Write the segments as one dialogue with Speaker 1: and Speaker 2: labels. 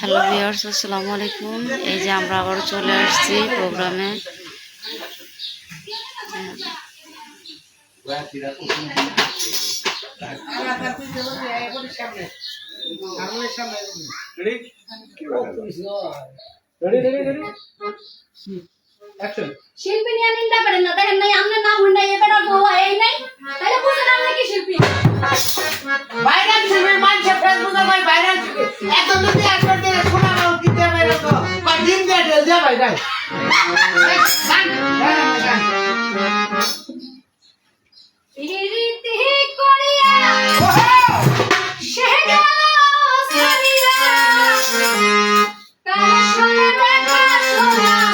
Speaker 1: Hello viewers আসসালামু আলাইকুম। এই যে আমরা আবার চলে আসছি প্রোগ্রামে।
Speaker 2: শিল্পী নিয়ে নিন্দা করেন না। দেখেন নাই আপনার নাম হই নাই এবারে বউ এই নাই। তাহলে বুঝেন আপনি কি শিল্পী?
Speaker 3: ভাইরাল ছিবে মানুষের ফেসবুকে ভাই ভাইরাল ছিবে এত যদি একবার দিয়ে শোনা নাও দিতে পারে তো বা দিন দিয়ে ঢেল দিয়ে ভাই ভাই
Speaker 2: প্রীতি করিয়া সে গেল সারিয়া তার সঙ্গে দেখা শোনা?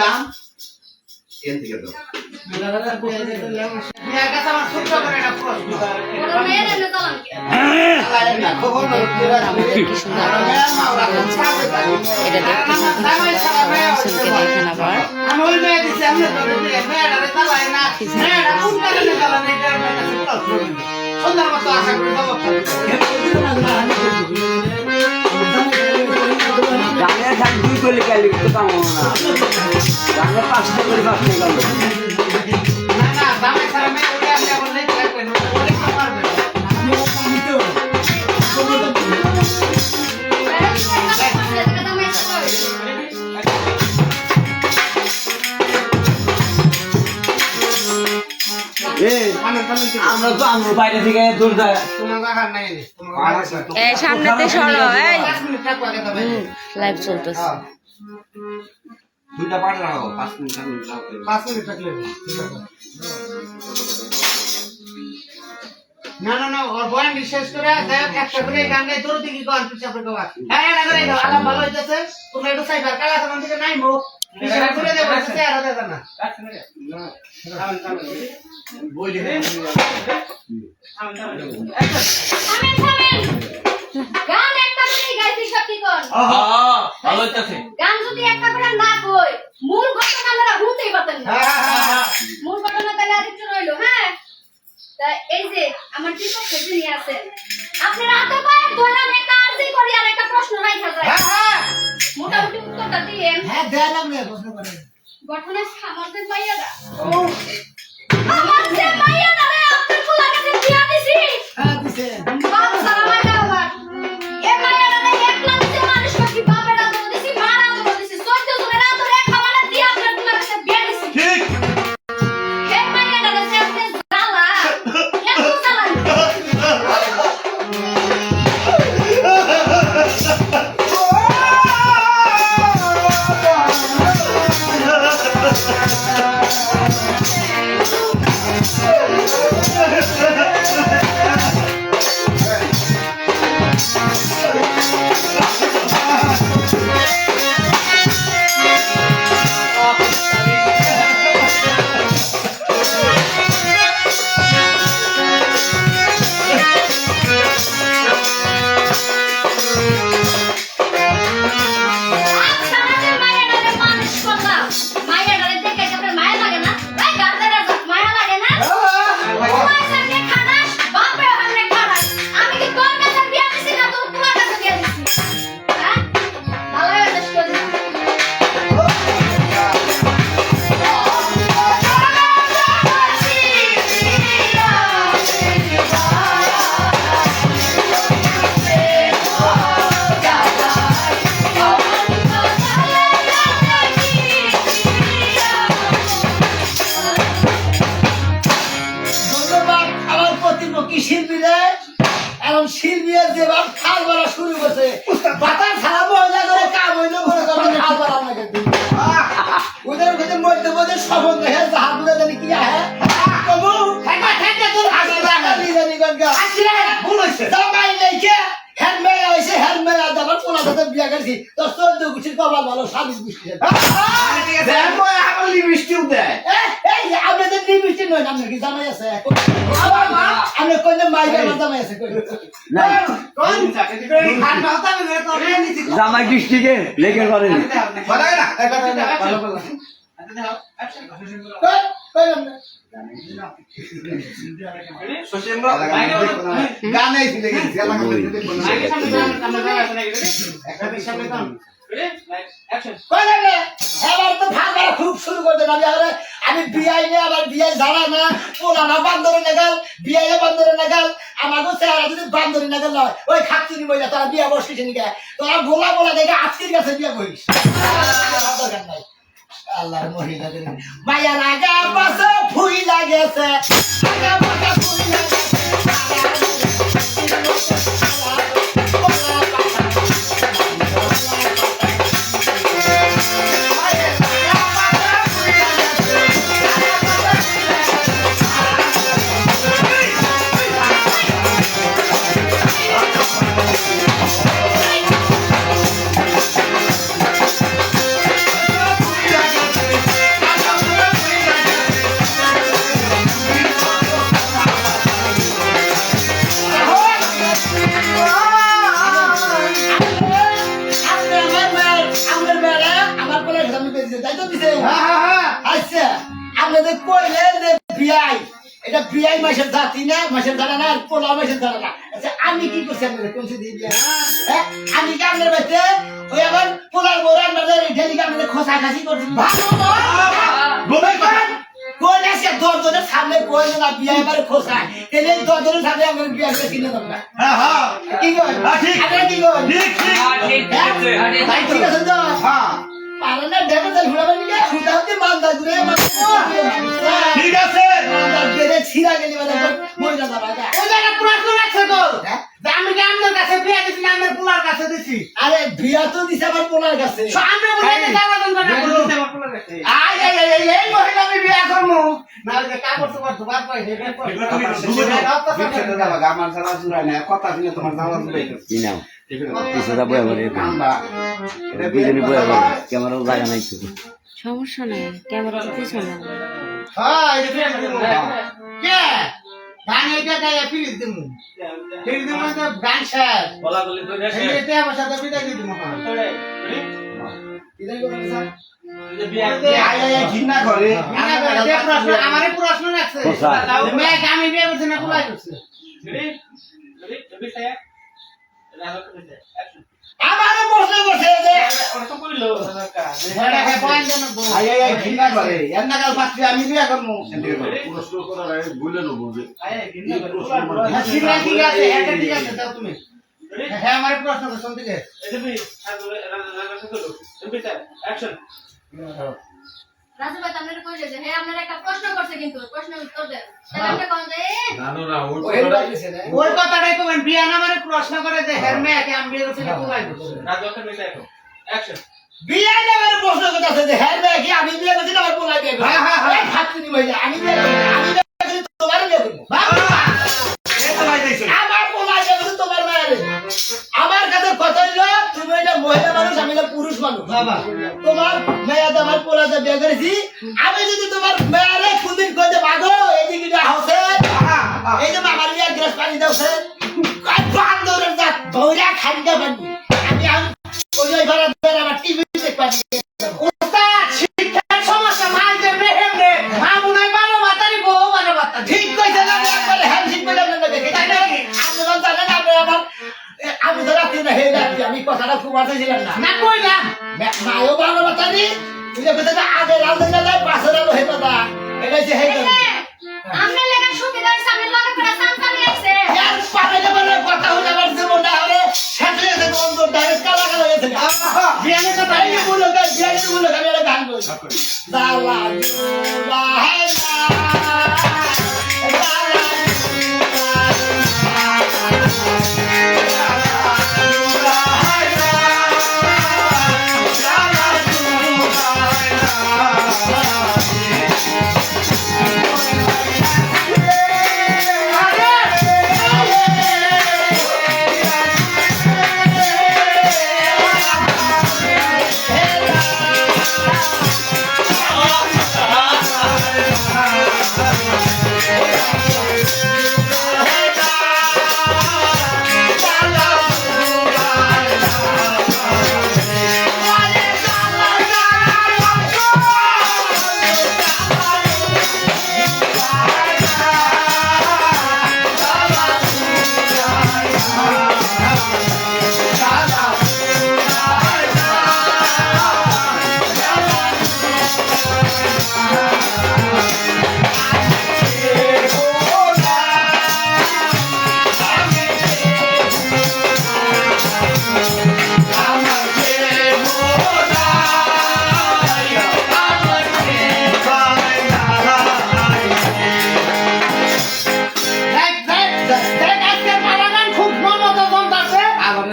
Speaker 4: না
Speaker 3: মেয়েটা কোন কারণে চালান? এটা আমার কাছে প্রশ্ন সুন্দর মতো আশা করি খবর
Speaker 5: গানে থাক দুই গলি গালি তো কামো না গানে পাঁচটা করে পাঁচটা গেল আমরা তো আমরা বাইরে থেকে দূর যায়
Speaker 3: তোমার রাখার নাই রে তোমার রাখার নাই।
Speaker 1: এই সামনেতে সরো এই
Speaker 3: পাঁচ মিনিট থাকব আগে তবে
Speaker 1: লাইভ চলতেছে
Speaker 3: হ্যাঁ,
Speaker 4: দুইটা পাঠ রাখো পাঁচ মিনিট সাত মিনিট রাখো।
Speaker 3: পাঁচ মিনিট থাকলে না না না ওর বয়ান শেষ করে দেখ একটা করে গান গাই তোর দিকে গান পিছে হ্যাঁ করে দাও ভালো হইতেছে তুমি একটু সাইবার কালা তখন থেকে নাই মো করে দেব না
Speaker 2: গান একটা করে গাইতে সত্যি কোন গান যদি একটা করে না কই মূল ঘটনা আমরা শুনতেই পারতেন না মূল ঘটনা তাহলে আরেকটু রইল হ্যাঁ। তা এই যে আমার বিপক্ষে যিনি আছেন আপনারা হাতে পায়ে ধরলাম একটা আর্জি করি আর একটা প্রশ্ন রাখা যায় মোটামুটি উত্তরটা দিয়েন
Speaker 3: হ্যাঁ দেয়ালাম না প্রশ্ন করে।
Speaker 2: ঘটনা আমাদের মাইয়ারা আমার যে মাইয়ারা
Speaker 6: মধ্যে সবন দেখে জাহাজ বুঝে জানি কি আহে কমু
Speaker 3: ঠান্ডা ঠান্ডা তোর হাসি
Speaker 6: জানি জানি গনগা
Speaker 3: হাসি ভুল হইছে
Speaker 6: জামাই লেখে হ্যান্ড মেলা হয়েছে হ্যান্ড মেলা পোলা সাথে বিয়া করছি তোর চোদ্দ গুছির কপাল ভালো স্বামী গুছি
Speaker 4: লিপস্টিক দেয়
Speaker 6: এই আপনাদের নির্বিষ্টি নয় আপনার কি জামাই আছে আমার জামাই আছে
Speaker 5: নাই
Speaker 3: হবে
Speaker 5: জামাই ডিস্ট্রিক্টে করেনি
Speaker 4: না না।
Speaker 6: খুব শুরু করতে আমি আমি বিয়াই নে আবার বিয়াই জানা না পোলা না বান্দরে নাগাল বিয়াই বান্দরে নাগাল আমাকে চেহারা যদি বান্দরে নাগাল নয় ওই খাচ্চুনি বইলা তোরা বিয়া বসছিস নিকে তোরা গোলা গোলা দেখে আজকের কাছে বিয়া করিস দরকার নাই আল্লাহর মহিলাদের। মায়া লাগা পাশে ফুই লাগেছে। আগা পাশে ফুই লাগেছে। আপনাদের কইলে যে বিআই এটা বিআই মাসের জাতি না মাসের জানা না আর পোলা মাসের জানা না। আচ্ছা আমি কি করছি আপনাদের কোন দিয়ে? বিয়া হ্যাঁ আমি কি আপনার বাড়িতে ওই আবার পোলার বউ আপনাদের ঢেলি আপনাদের খোসা খাসি করছি? ভালো কোন আছে দশজনের সামনে কোন না বিয়া এবারে খোসায় তাহলে দশজনের সামনে আমার বিয়া করে কিনে দেবো না। কি কই আপনারা কি কই হ্যাঁ? ভাই ঠিক আছে। তো? পারে না ডেকে তেল ঘুরাবে নিকে সুতা হতে মালদা ঘুরে মানে ঠিক আছে। মালদা গেরে ছিড়া গেলি মানে মহিলা যাবা
Speaker 3: ওই জায়গা প্রশ্ন রাখছে তো। আমি কি আপনার কাছে বিয়ে দিছি না আমার পোলার কাছে দিছি।
Speaker 6: আরে বিয়া তো দিছে আমার পোলার কাছে।
Speaker 3: আমরা বলে যে জানা জানা না পোলার কাছে। আই আই আই আই এই মহিলা আমি বিয়ে করব। না যে কাগজ তো করতে পারব এই
Speaker 4: আমার সারা চুরাই না কথা শুনে তোমার
Speaker 5: কি নাম? কিছুটা বয়ে বলে দুজনে বয়ে বলে ক্যামেরা জায়গা নাই তো
Speaker 1: সমস্যা নাই ক্যামেরা পিছনে
Speaker 3: হ্যাঁ
Speaker 4: ঘৃণা করে
Speaker 3: আমারে প্রশ্ন রাখছে আমি বিয়ে করছি না কোলাই করছে
Speaker 6: আমারও প্রশ্ন করছে যে
Speaker 4: আয় আয় আয় ঘৃণা করে। এর নাগাল পাচ্ছি আমি বিয়া করব।
Speaker 7: প্রশ্ন করার আগে ভুলে নেব যে
Speaker 3: হ্যাঁ, ঠিক আছে ঠিক আছে এটা ঠিক আছে দাও তুমি। হ্যাঁ আমার প্রশ্ন করছ ঠিক আছে
Speaker 2: রাজু ভাই আপনারা যে হ্যাঁ আপনারা একটা প্রশ্ন করছে কিন্তু উত্তর দেন। তাহলে কোন যে
Speaker 7: জানো না
Speaker 3: মানে প্রশ্ন
Speaker 6: করতেছে যে হ্যাঁ আমি বিয়ে আমার
Speaker 3: হ্যাঁ, হ্যাঁ, হ্যাঁ।
Speaker 6: আমি আমি তোমার তোমার মায়ের কাছে কথা হইল তুমি এটা মহিলা আমি পুরুষ মানুষ।
Speaker 3: বাবা।
Speaker 6: তোমার মেয়াদ আমার পোলাতে বিয়ে করেছি। আমি যদি তোমার মেয়ারে কুদিন কইতে ভাগো এদিকে যা হসে এই যে মামার বিয়ে গ্রাস পানি দাওছে বান্দরের জাত ধৈরা খাইতে পারবি। আমি আমি ওই ওই বের আমার টিভি দেখতে পারি কথাটা খুব ছিলাম না।
Speaker 3: না কইলাম
Speaker 6: মায়ও ভালো বাতানি তুই যে আগে লাল দিকে যায় পাশে লাল হয়ে কথা এটা হচ্ছে হে
Speaker 2: এই আমরা লেখা সুবিধা সামনে লগে করে সামসানি আইছে
Speaker 6: ইয়ার পারে বলে কথা হলে আমার জীবনটা হবে শেষ গেছে অন্তরটা কালা কালা গেছে। বিয়ানে তো তাই বলে বিয়ানে বলে আমি গান করি দালা দুলা হে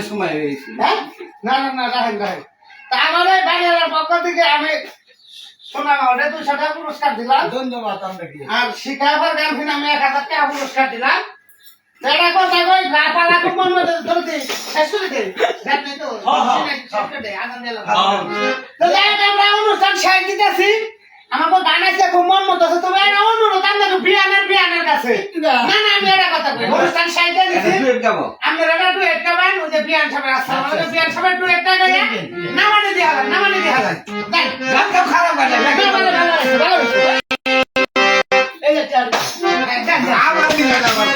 Speaker 6: সময়
Speaker 3: হয়েছিল না না না রাহেন রাহেন তা মন মতো আনন্দ আমরা অনুষ্ঠান শেষ দিতেছি আমাকে গান আছে খুব মন মতো আছে এটা অনুরোধ আমাকে বিয়ানের বিয়ানের কাছে। না। না আমি এটা কথা কই অনুষ্ঠান দিছি। আমরা এটা টু এড গাবেন ওই যে বিয়ান সাহেব আসছে আমাদের বিয়ান সাহেব টু এড গায়ে না মানে দিয়া না মানে দিয়া গান খারাপ গান ভালো ভালো
Speaker 6: এই যে চার
Speaker 4: দিলে আবার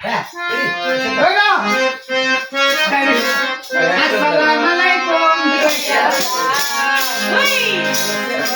Speaker 6: হ্যাঁ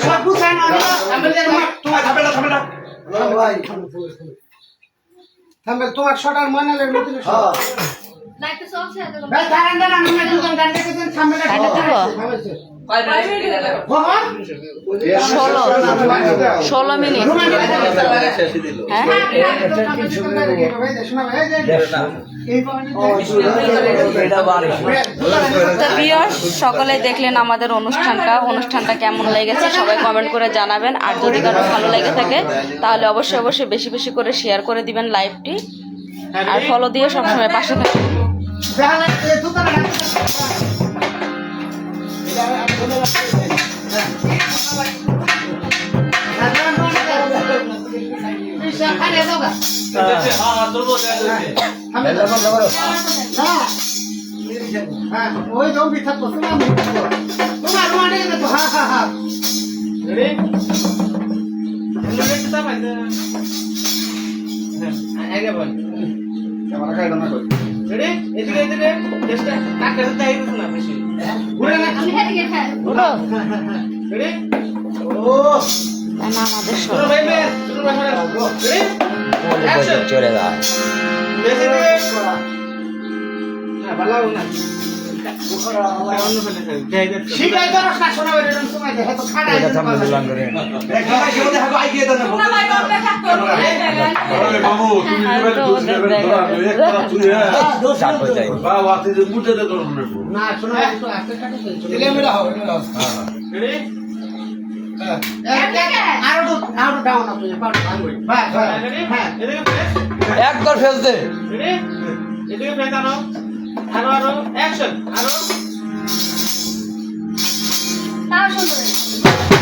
Speaker 3: সব গুছান আমাদের থামবে তোমার শটার মনালের মতন
Speaker 2: লাইটটা চলছে
Speaker 3: ভাই দাঁড়ান দাঁড়ান আমরা দুজন গান দেখেছেন সামনে
Speaker 1: এটা দিব? ষোলো। ষোলো মিনিট। হ্যাঁ সকলে দেখলেন আমাদের অনুষ্ঠানটা। অনুষ্ঠানটা কেমন লেগেছে সবাই কমেন্ট করে জানাবেন। আর যদি কারও ভালো লেগে থাকে, তাহলে অবশ্যই অবশ্যই বেশি বেশি করে শেয়ার করে দিবেন লাইভটি আর ফলো দিয়ে সবসময় পাশে থাকবেন
Speaker 3: হ্যাঁ। ওই তো মিথ্যা করছ না তোমার মানে তো হা হা হা ঘুরে না
Speaker 2: আমি হেঁটে খাই
Speaker 1: না আমাদের
Speaker 3: তোমার তো
Speaker 1: ওদের দেখা-
Speaker 7: বাবা তুই মুটে দে করুন
Speaker 3: না শোনা তো আস্তে কাটে
Speaker 6: দিলে মেরা হবে মেরা হবে
Speaker 3: আরও
Speaker 5: অ্যাকশন আরও দে।
Speaker 2: তাও সুন্দর